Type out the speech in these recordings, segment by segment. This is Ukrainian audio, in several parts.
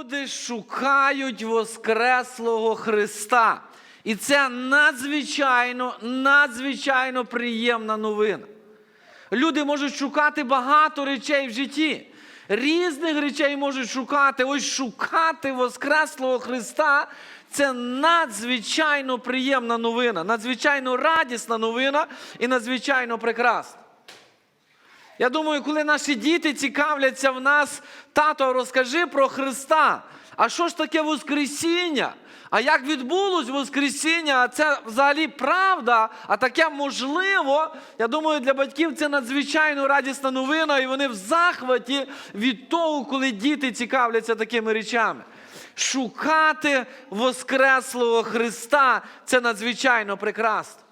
Люди шукають Воскреслого Христа. І це надзвичайно, надзвичайно приємна новина. Люди можуть шукати багато речей в житті. Різних речей можуть шукати. Ось шукати Воскреслого Христа це надзвичайно приємна новина, надзвичайно радісна новина і надзвичайно прекрасна. Я думаю, коли наші діти цікавляться в нас, тато, розкажи про Христа. А що ж таке Воскресіння? А як відбулось Воскресіння? А це взагалі правда, а таке можливо. Я думаю, для батьків це надзвичайно радісна новина, і вони в захваті від того, коли діти цікавляться такими речами. Шукати Воскреслого Христа це надзвичайно прекрасно.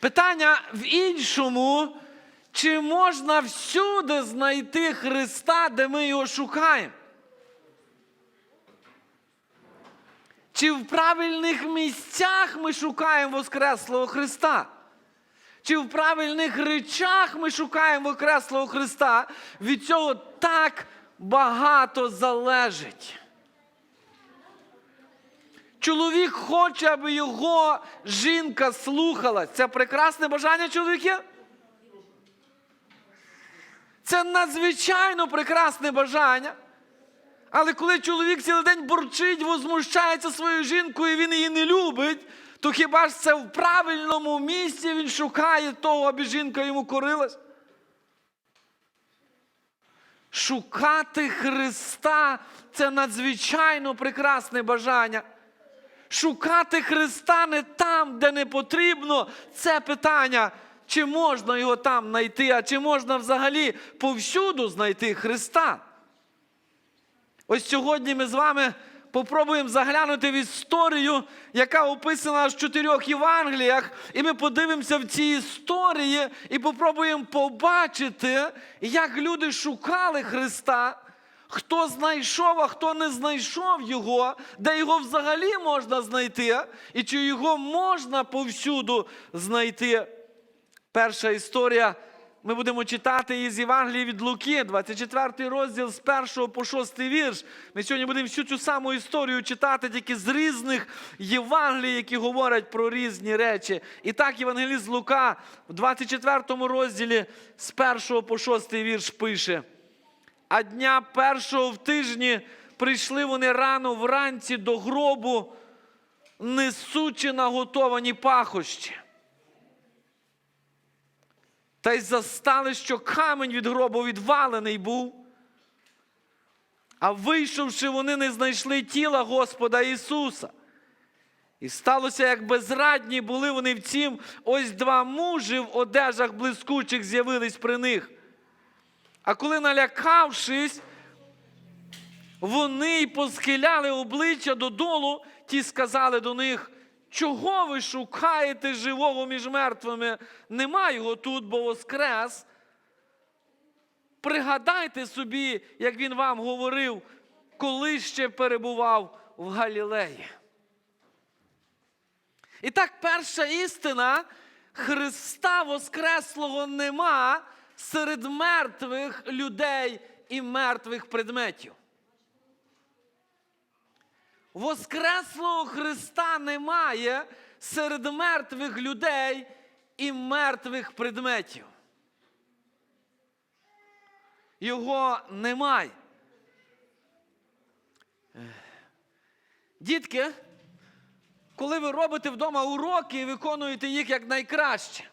Питання в іншому, чи можна всюди знайти Христа, де ми його шукаємо? Чи в правильних місцях ми шукаємо Воскреслого Христа? Чи в правильних речах ми шукаємо Воскреслого Христа? Від цього так багато залежить. Чоловік хоче, аби його жінка слухалась. Це прекрасне бажання чоловіків? Це надзвичайно прекрасне бажання. Але коли чоловік цілий день борчить, возмущається своєю жінкою, і він її не любить, то хіба ж це в правильному місці він шукає того, аби жінка йому корилась? Шукати Христа це надзвичайно прекрасне бажання. Шукати Христа не там, де не потрібно, це питання, чи можна його там знайти, а чи можна взагалі повсюду знайти Христа. Ось сьогодні ми з вами попробуємо заглянути в історію, яка описана в чотирьох Євангеліях, і ми подивимося в ці історії і попробуємо побачити, як люди шукали Христа, хто знайшов, а хто не знайшов його, де його взагалі можна знайти, і чи його можна повсюду знайти. Перша історія. Ми будемо читати із Євангелії від Луки, 24 розділ з 1 по 6 вірш. Ми сьогодні будемо всю цю саму історію читати тільки з різних Євангелій, які говорять про різні речі. І так, Євангеліст Лука в 24 розділі з 1 по 6 вірш пише. А дня першого в тижні прийшли вони рано вранці до гробу, несучи наготовані пахощі. Та й застали, що камінь від гробу відвалений був. А вийшовши, вони не знайшли тіла Господа Ісуса. І сталося, як безрадні були вони в цім, ось два мужі в одежах блискучих з'явились при них. А коли налякавшись, вони й посхиляли обличчя додолу, ті сказали до них, чого ви шукаєте живого між мертвими? Нема його тут, бо воскрес. Пригадайте собі, як він вам говорив, коли ще перебував в Галілеї. І так, перша істина Христа Воскреслого нема серед мертвих людей і мертвих предметів. Воскреслого Христа немає серед мертвих людей і мертвих предметів. Його немає. Дітки, коли ви робите вдома уроки і виконуєте їх як найкраще,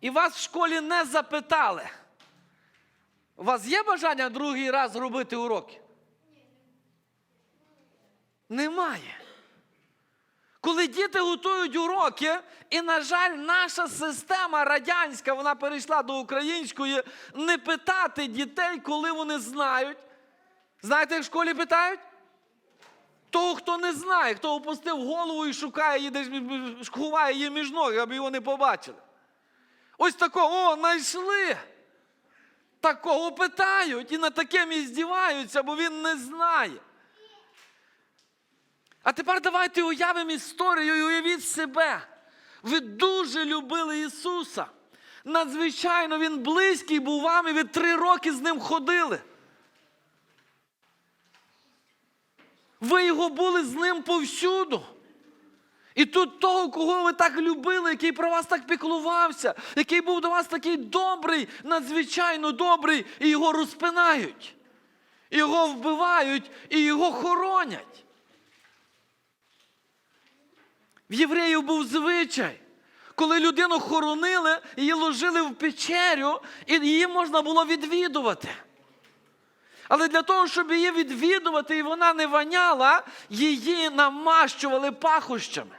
і вас в школі не запитали, у вас є бажання другий раз робити уроки? Немає. Коли діти готують уроки, і, на жаль, наша система радянська, вона перейшла до української, не питати дітей, коли вони знають. Знаєте, як в школі питають? Того, хто не знає, хто опустив голову і шукає її, десь ховає її між ноги, аби його не побачили. Ось такого, о, знайшли. Такого питають і на таким і здіваються, бо він не знає. А тепер давайте уявимо історію і уявіть себе. Ви дуже любили Ісуса. Надзвичайно Він близький був вам, і ви три роки з ним ходили. Ви його були з ним повсюду. І тут того, кого ви так любили, який про вас так піклувався, який був до вас такий добрий, надзвичайно добрий, і його розпинають, його вбивають, і його хоронять. В євреїв був звичай, коли людину хоронили, її ложили в печерю, і її можна було відвідувати. Але для того, щоб її відвідувати, і вона не воняла, її намащували пахощами.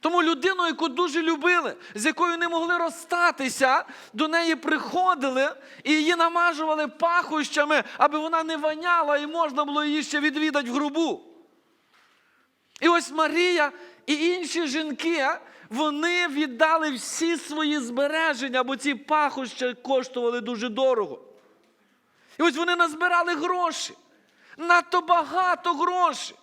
Тому людину, яку дуже любили, з якою не могли розстатися, до неї приходили і її намажували пахощами, аби вона не воняла і можна було її ще відвідати в грубу. І ось Марія і інші жінки, вони віддали всі свої збереження, бо ці пахощі коштували дуже дорого. І ось вони назбирали гроші, надто багато грошей.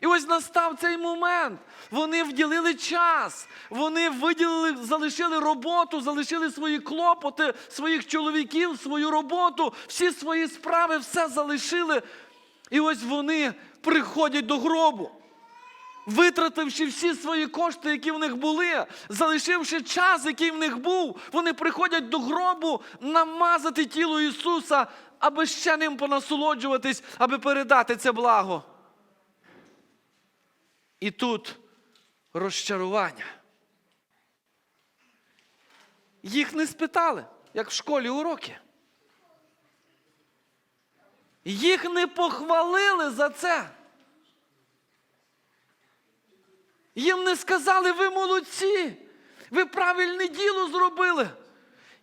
І ось настав цей момент. Вони вділили час, вони виділили, залишили роботу, залишили свої клопоти, своїх чоловіків, свою роботу, всі свої справи, все залишили. І ось вони приходять до гробу. Витративши всі свої кошти, які в них були, залишивши час, який в них був, вони приходять до гробу намазати тіло Ісуса, аби ще ним понасолоджуватись, аби передати це благо. І тут розчарування. Їх не спитали, як в школі уроки. Їх не похвалили за це. Їм не сказали, ви молодці, ви правильне діло зробили.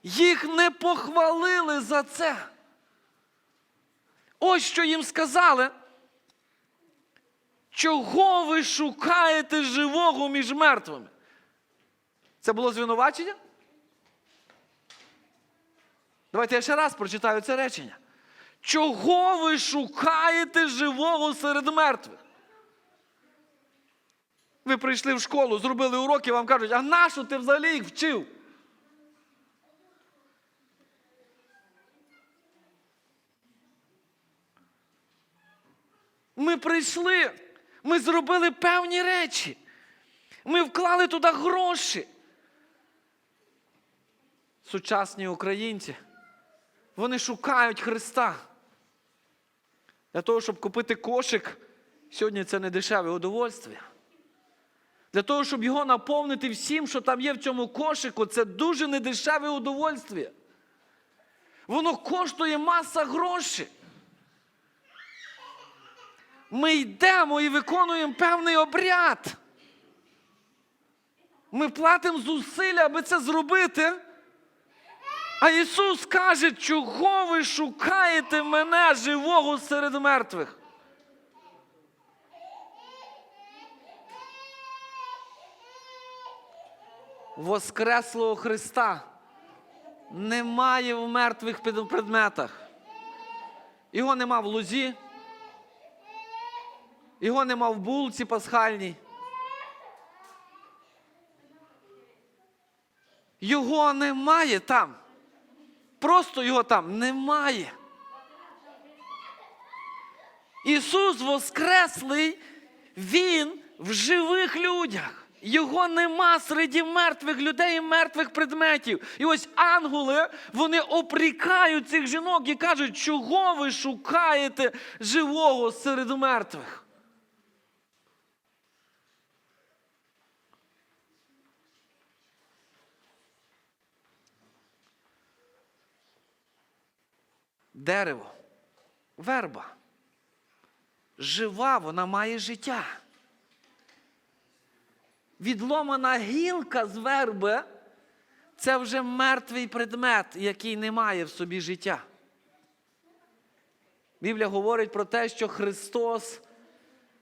Їх не похвалили за це. Ось що їм сказали. Чого ви шукаєте живого між мертвими? Це було звинувачення? Давайте я ще раз прочитаю це речення. Чого ви шукаєте живого серед мертвих? Ви прийшли в школу, зробили уроки, вам кажуть, а нащо ти взагалі їх вчив? Ми прийшли, ми зробили певні речі. Ми вклали туди гроші. Сучасні українці, вони шукають Христа. Для того, щоб купити кошик, сьогодні це не дешеве удовольствие. Для того, щоб його наповнити всім, що там є в цьому кошику, це дуже недешеве удовольствие. Воно коштує маса грошей. Ми йдемо і виконуємо певний обряд. Ми платимо зусилля, аби це зробити. А Ісус каже, чого ви шукаєте мене живого серед мертвих? Воскреслого Христа немає в мертвих предметах. Його нема в лузі, його нема в булці пасхальній. Його немає там. Просто його там немає. Ісус Воскреслий, Він в живих людях. Його нема серед мертвих людей і мертвих предметів. І ось ангели, вони опрікають цих жінок і кажуть, чого ви шукаєте живого серед мертвих? Дерево, верба. Жива, вона має життя. Відломана гілка з верби це вже мертвий предмет, який не має в собі життя. Біблія говорить про те, що Христос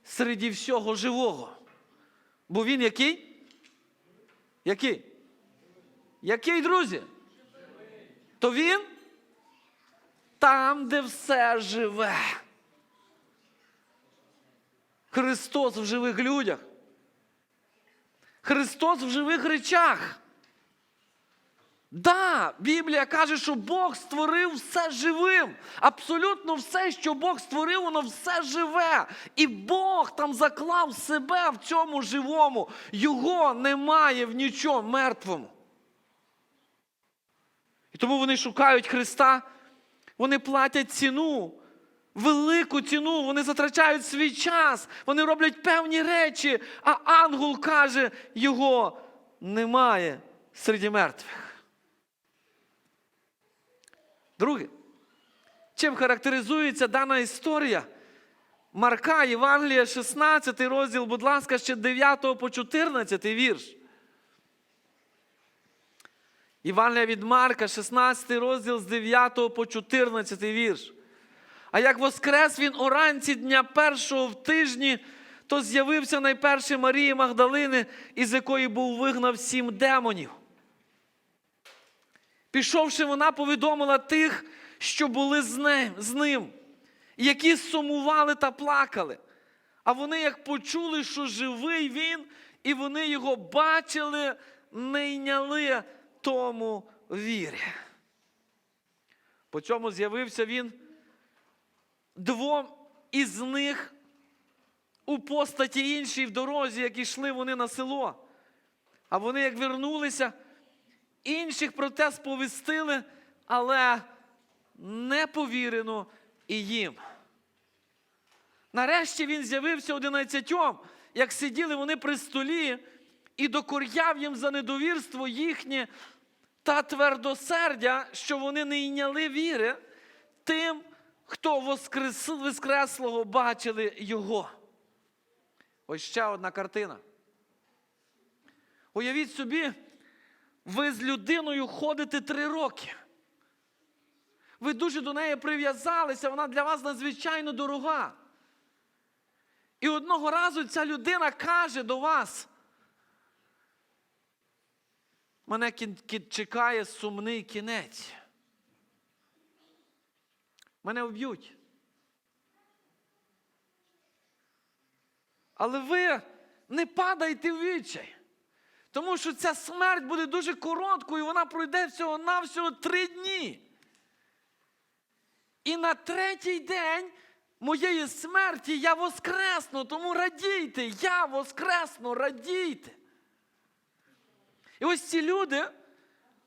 серед всього живого. Бо Він який? Який? Який, друзі? То Він там, де все живе. Христос в живих людях. Христос в живих речах. Да, Біблія каже, що Бог створив все живим. Абсолютно все, що Бог створив, воно все живе. І Бог там заклав себе в цьому живому. Його немає в нічому мертвому. І тому вони шукають Христа, вони платять ціну, велику ціну, вони затрачають свій час, вони роблять певні речі, а ангел каже, його немає серед мертвих. Друге, чим характеризується дана історія? Марка, Євангелія, 16 розділ, будь ласка, ще 9 по 14 вірш. Євангелія від Марка, 16 розділ з 9 по 14 вірш. А як воскрес він уранці дня першого в тижні, то з'явився найперше Марії Магдалини, із якої був вигнав сім демонів. Пішовши, вона повідомила тих, що були з ним, які сумували та плакали. А вони, як почули, що живий він, і вони його бачили, не йняли тому вірі. По цьому з'явився він двом із них у постаті іншій в дорозі, як йшли вони на село. А вони, як вернулися, інших про те сповістили, але не повірено і їм. Нарешті він з'явився одинадцятьом, як сиділи вони при столі, і докоряв їм за недовірство їхнє та твердосердя, що вони не йняли віри тим, хто воскрес, воскреслого бачили його. Ось ще одна картина. Уявіть собі, ви з людиною ходите три роки. Ви дуже до неї прив'язалися, вона для вас надзвичайно дорога. І одного разу ця людина каже до вас: мене чекає сумний кінець. Мене вб'ють. Але ви не падайте в відчай. Тому що ця смерть буде дуже короткою, вона пройде всього-навсього три дні. І на третій день моєї смерті я воскресну, тому радійте, я воскресну, радійте. І ось ці люди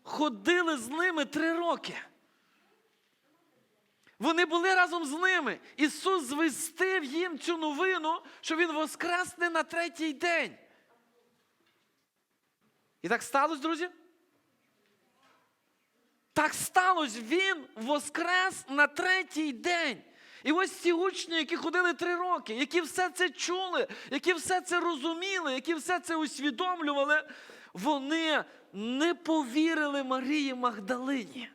ходили з ними три роки. Вони були разом з ними. Ісус звістив їм цю новину, що Він воскресне на третій день. І так сталося, друзі? Так сталося, Він воскрес на третій день. І ось ці учні, які ходили три роки, які все це чули, які все це розуміли, які все це усвідомлювали, вони не повірили Марії Магдалині.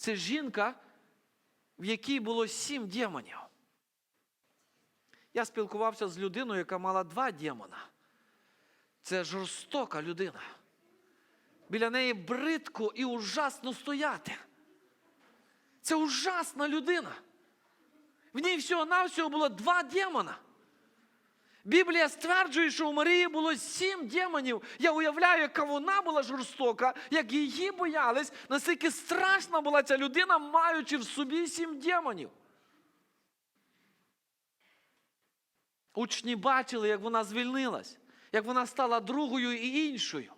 Це жінка, в якій було сім демонів. Я спілкувався з людиною, яка мала два демона. Це жорстока людина. Біля неї бридко і ужасно стояти. Це ужасна людина. В ній всього-навсього було два демона. Біблія стверджує, що у Марії було сім демонів. Я уявляю, яка вона була жорстока, як її боялись, наскільки страшна була ця людина, маючи в собі сім демонів. Учні бачили, як вона звільнилась, як вона стала другою і іншою.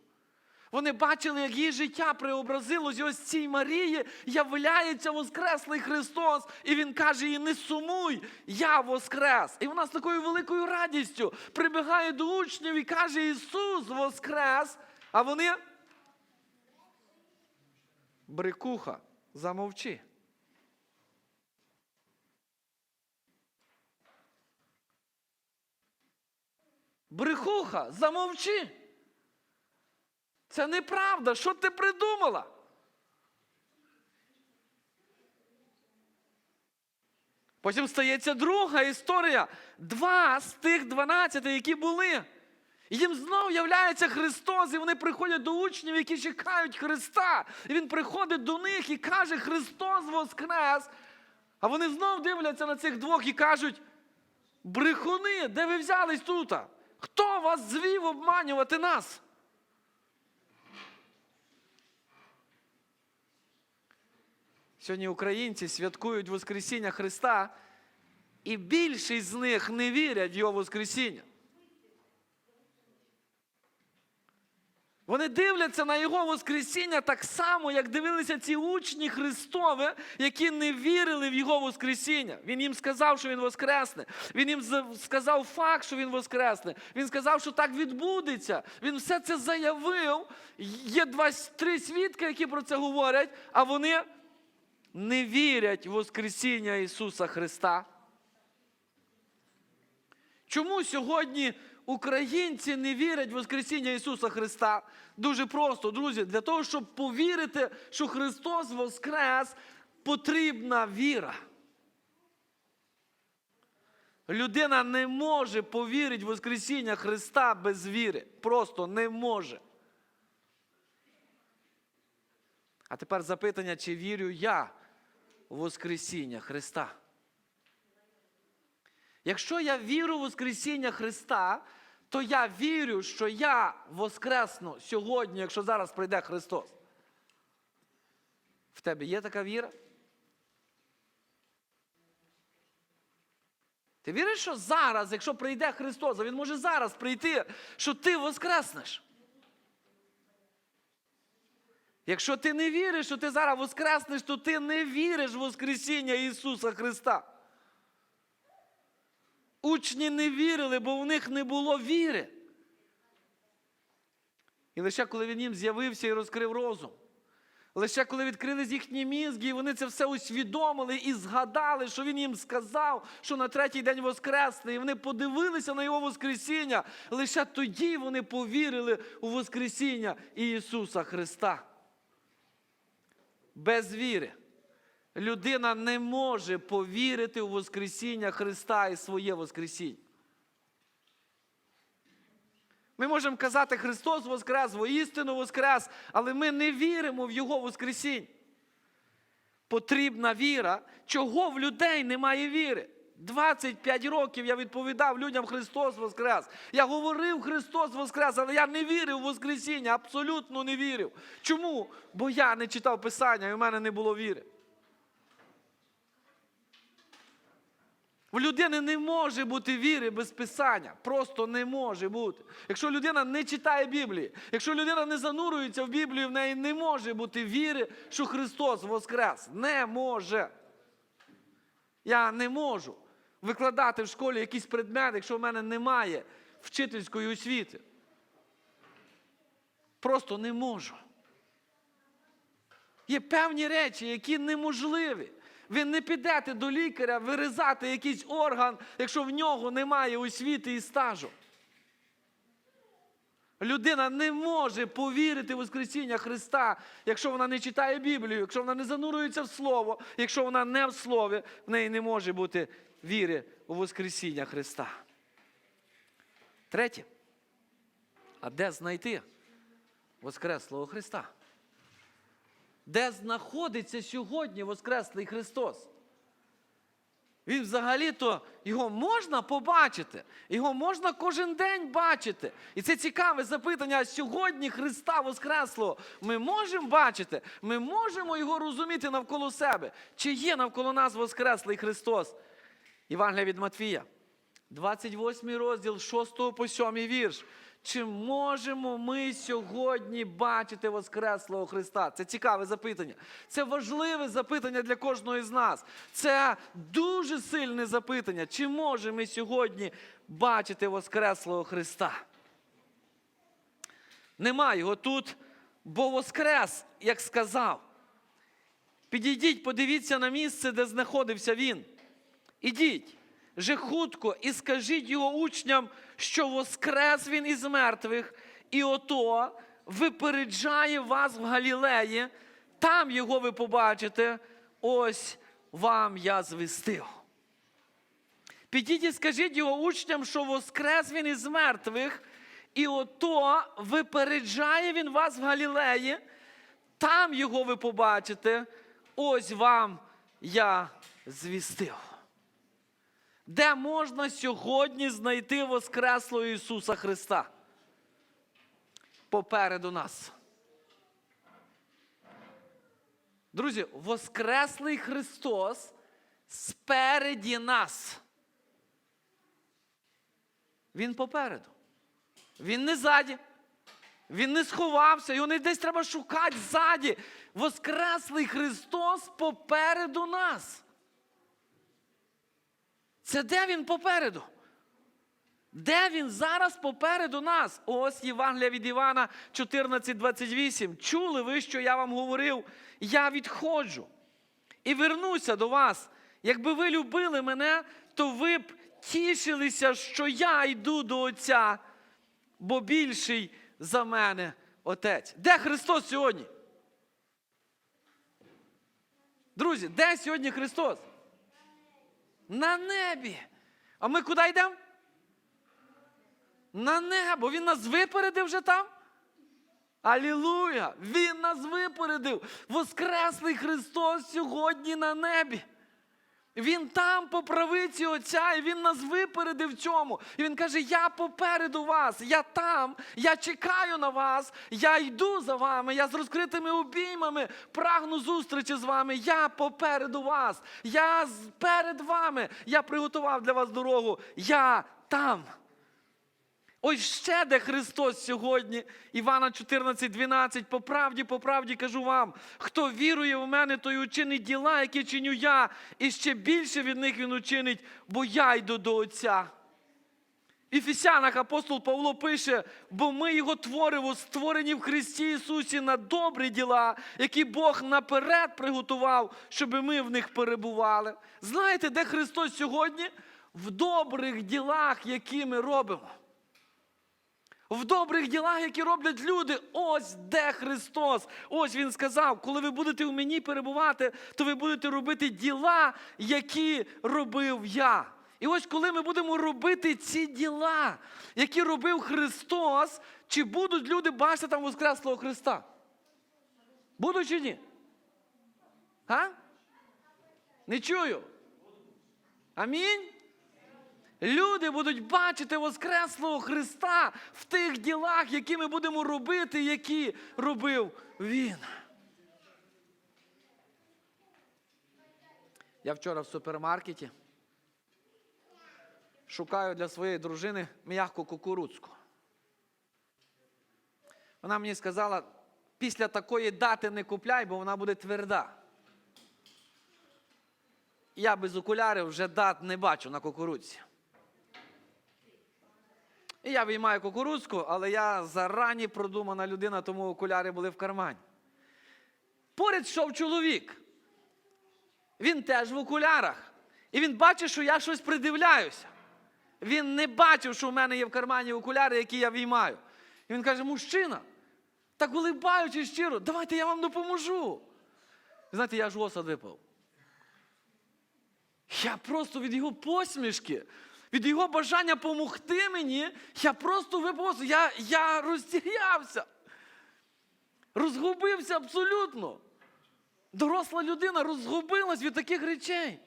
Вони бачили, як її життя преобразилось, і ось цій Марії являється Воскреслий Христос. І Він каже їй, не сумуй, я Воскрес. І вона з такою великою радістю прибігає до учнів і каже, Ісус Воскрес. А вони. Брикуха, замовчи. Брехуха, замовчи. Це неправда. Що ти придумала? Потім стається друга історія. Два з тих дванадцяти, які були. Їм знов являється Христос, і вони приходять до учнів, які чекають Христа. І Він приходить до них і каже, Христос Воскрес. А вони знов дивляться на цих двох і кажуть: брехуни, де ви взялись тут? Хто вас звів обманювати нас? Сьогодні українці святкують Воскресіння Христа, і більшість з них не вірять в Його Воскресіння. Вони дивляться на Його Воскресіння так само, як дивилися ці учні Христові, які не вірили в Його Воскресіння. Він їм сказав, що Він Воскресне. Він їм сказав факт, що Він Воскресне. Він сказав, що так відбудеться. Він все це заявив. Є два, три свідки, які про це говорять, а вони не вірять в Воскресіння Ісуса Христа. Чому сьогодні українці не вірять в Воскресіння Ісуса Христа? Дуже просто, друзі, для того, щоб повірити, що Христос Воскрес, потрібна віра. Людина не може повірити в Воскресіння Христа без віри. Просто не може. А тепер запитання, чи вірю я Воскресіння Христа? Якщо я вірю в Воскресіння Христа, то я вірю, що я воскресну сьогодні, якщо зараз прийде Христос. В тебе є така віра? Ти віриш, що зараз, якщо прийде Христос, а Він може зараз прийти, що ти воскреснеш? Якщо ти не віриш, що ти зараз воскреснеш, то ти не віриш в Воскресіння Ісуса Христа. Учні не вірили, бо в них не було віри. І лише коли він їм з'явився і розкрив розум, лише коли відкрились їхні мізки, і вони це все усвідомили і згадали, що він їм сказав, що на третій день воскресне, і вони подивилися на його Воскресіння, лише тоді вони повірили у Воскресіння Ісуса Христа. Без віри. Людина не може повірити у Воскресіння Христа і своє Воскресіння. Ми можемо казати, Христос Воскрес, воістину Воскрес, але ми не віримо в Його Воскресіння. Потрібна віра, чого в людей немає віри. 25 років я відповідав людям Христос Воскрес. Я говорив Христос Воскрес, але я не вірив в Воскресіння, абсолютно не вірив. Чому? Бо я не читав Писання і в мене не було віри. В людини не може бути віри без Писання. Просто не може бути. Якщо людина не читає Біблії, якщо людина не занурюється в Біблію, в неї не може бути віри, що Христос Воскрес. Не може. Я не можу викладати в школі якийсь предмет, якщо в мене немає вчительської освіти. Просто не можу. Є певні речі, які неможливі. Ви не підете до лікаря вирізати якийсь орган, якщо в нього немає освіти і стажу. Людина не може повірити в Воскресіння Христа, якщо вона не читає Біблію, якщо вона не занурюється в Слово, якщо вона не в Слові, в неї не може бути віри у Воскресіння Христа. Третє. А де знайти Воскреслого Христа? Де знаходиться сьогодні Воскреслий Христос? Він взагалі-то його можна побачити, його можна кожен день бачити. І це цікаве запитання. Сьогодні Христа Воскреслого ми можемо бачити, ми можемо його розуміти навколо себе. Чи є навколо нас Воскреслий Христос? Євангелія від Матвія, 28 розділ, 6 по 7 вірш. Чи можемо ми сьогодні бачити Воскреслого Христа? Це цікаве запитання. Це важливе запитання для кожного з нас. Це дуже сильне запитання. Чи можемо ми сьогодні бачити Воскреслого Христа? Нема його тут, бо Воскрес, як сказав. Підійдіть, подивіться на місце, де знаходився він. Ідіть же хутко і скажіть його учням, що воскрес він із мертвих, і ото випереджає вас в Галілеї, там його ви побачите, ось вам я звістив. Підіть і скажіть його учням, що воскрес він із мертвих, і ото випереджає він вас в Галілеї, там його ви побачите, ось вам я звістив. Де можна сьогодні знайти Воскреслого Ісуса Христа? Попереду нас. Друзі, Воскреслий Христос спереді нас. Він попереду. Він не ззаді. Він не сховався, його не десь треба шукати ззаді. Воскреслий Христос попереду нас. Це де він попереду? Де він зараз попереду нас? Ось Євангелія від Івана 14:28. Чули ви, що я вам говорив? Я відходжу і вернуся до вас. Якби ви любили мене, то ви б тішилися, що я йду до Отця, бо більший за мене Отець. Де Христос сьогодні? Друзі, де сьогодні Христос? На небі. А ми куди йдемо? На небо. Він нас випередив вже там. Алілуя! Він нас випередив. Воскреслий Христос сьогодні на небі. Він там по правиці Отця, і Він нас випередив в цьому. І Він каже: Я попереду вас, я там, я чекаю на вас, я йду за вами, я з розкритими обіймами прагну зустрічі з вами. Я попереду вас, я перед вами, я приготував для вас дорогу. Я там. Ось ще де Христос сьогодні, Івана 14, 12. По правді, по правді кажу вам, хто вірує в мене, той учинить діла, які чиню я, і ще більше від них він учинить, бо я йду до Отця. Ефесянах апостол Павло пише, бо ми його творимо, створені в Христі Ісусі на добрі діла, які Бог наперед приготував, щоб ми в них перебували. Знаєте, де Христос сьогодні? В добрих ділах, які ми робимо в добрих ділах, які роблять люди. Ось де Христос. Ось Він сказав, коли ви будете у мені перебувати, то ви будете робити діла, які робив я. І ось коли ми будемо робити ці діла, які робив Христос, чи будуть люди бачити там Воскреслого Христа? Будуть чи ні? А? Не чую. Амінь. Люди будуть бачити Воскреслого Христа в тих ділах, які ми будемо робити, які робив Він. Я вчора в супермаркеті шукаю для своєї дружини м'яку кукурудзку. Вона мені сказала, після такої дати не купляй, бо вона буде тверда. Я без окулярів вже дат не бачу на кукурудзі. І я виймаю кукурудзку, але я зарані продумана людина, тому окуляри були в кармані. Поряд йшов чоловік. Він теж в окулярах. І він бачить, що я щось придивляюся. Він не бачив, що в мене є в кармані окуляри, які я виймаю. І він каже: мужчина, так улибаючи щиро, давайте я вам допоможу. Знаєте, я ж осад випав. Я просто від його посмішки, від його бажання допомогти мені, я просто випав. Я, я розтірявся. Розгубився абсолютно. Доросла людина розгубилась від таких речей.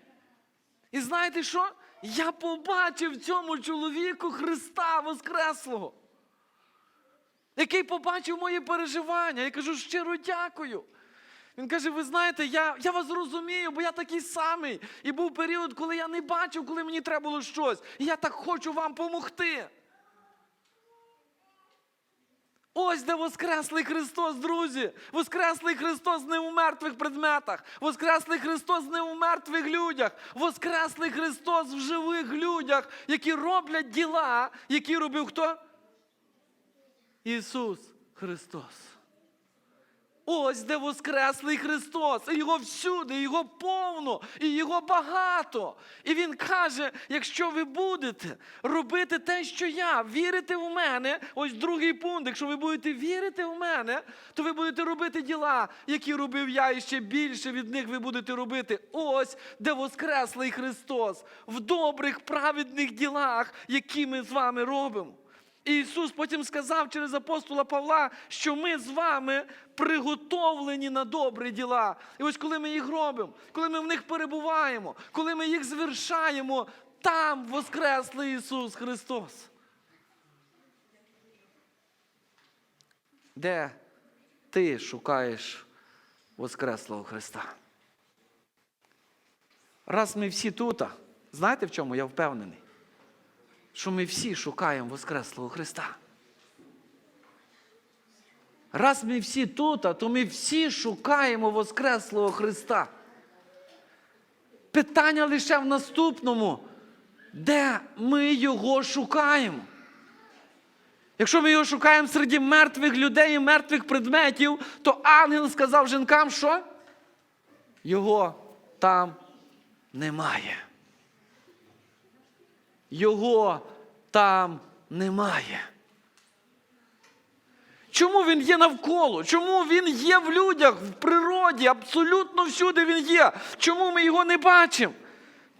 І знаєте що? Я побачив цьому чоловіку Христа Воскреслого, який побачив мої переживання. Я кажу, щиро дякую. Він каже: ви знаєте, я, я вас розумію, бо я такий самий. І був період, коли я не бачив, коли мені треба було щось. І я так хочу вам допомогти. Ось де Воскреслий Христос, друзі. Воскреслий Христос не у мертвих предметах. Воскреслий Христос не у мертвих людях. Воскреслий Христос в живих людях, які роблять діла, які робив хто? Ісус Христос. Ось де Воскреслий Христос. І його всюди, його повно, і його багато. І Він каже: якщо ви будете робити те, що я, вірити в мене, ось другий пункт, якщо ви будете вірити в мене, то ви будете робити діла, які робив я, і ще більше від них ви будете робити. Ось де Воскреслий Христос в добрих праведних ділах, які ми з вами робимо. І Ісус потім сказав через апостола Павла, що ми з вами приготовлені на добрі діла. І ось коли ми їх робимо, коли ми в них перебуваємо, коли ми їх звершаємо, там воскреслий Ісус Христос. Де ти шукаєш Воскреслого Христа. Раз ми всі тут, знаєте в чому я впевнений? Що ми всі шукаємо Воскреслого Христа. Раз ми всі тут, то ми всі шукаємо Воскреслого Христа. Питання лише в наступному, де ми його шукаємо. Якщо ми його шукаємо серед мертвих людей і мертвих предметів, то ангел сказав жінкам, що його там немає. Його там немає. Чому він є навколо? Чому він є в людях, в природі, абсолютно всюди він є? Чому ми його не бачимо?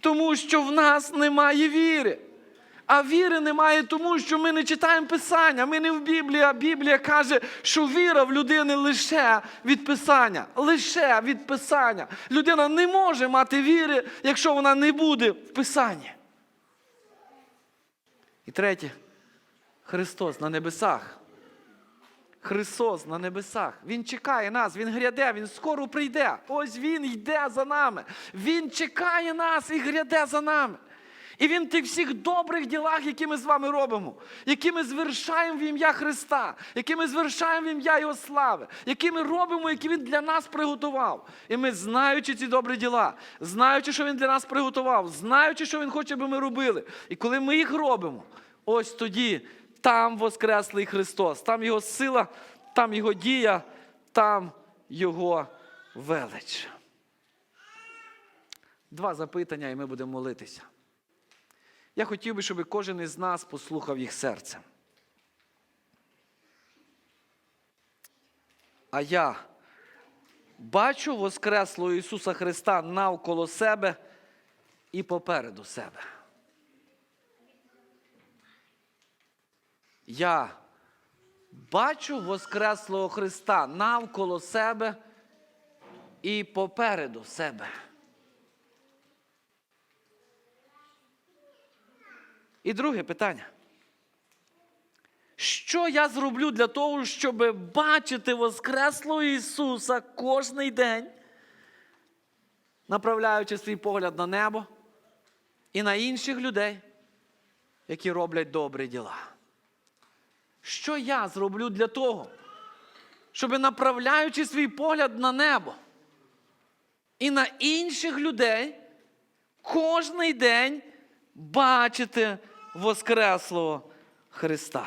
Тому що в нас немає віри. А віри немає тому, що ми не читаємо Писання. Ми не в Біблії, а Біблія каже, що віра в людини лише від Писання. Лише від Писання. Людина не може мати віри, якщо вона не буде в Писанні. І третє, Христос на небесах. Христос на небесах. Він чекає нас, Він гряде, Він скоро прийде. Ось Він йде за нами. Він чекає нас і гряде за нами. І Він в тих всіх добрих ділах, які ми з вами робимо, які ми звершаємо в ім'я Христа, які ми звершаємо в ім'я Його слави, які ми робимо, які Він для нас приготував. І ми, знаючи ці добрі діла, знаючи, що Він для нас приготував, знаючи, що Він хоче, аби ми робили. І коли ми їх робимо, ось тоді там Воскреслий Христос, там Його сила, там Його дія, там Його велич. Два запитання, і ми будемо молитися. Я хотів би, щоб кожен із нас послухав їх серцем. А я бачу Воскреслого Ісуса Христа навколо себе і попереду себе. Я бачу Воскреслого Христа навколо себе і попереду себе. І друге питання. Що я зроблю для того, щоб бачити Воскреслого Ісуса кожний день, направляючи свій погляд на небо і на інших людей, які роблять добрі діла? Що я зроблю для того, щоб направляючи свій погляд на небо і на інших людей, кожний день бачити Воскреслого Христа.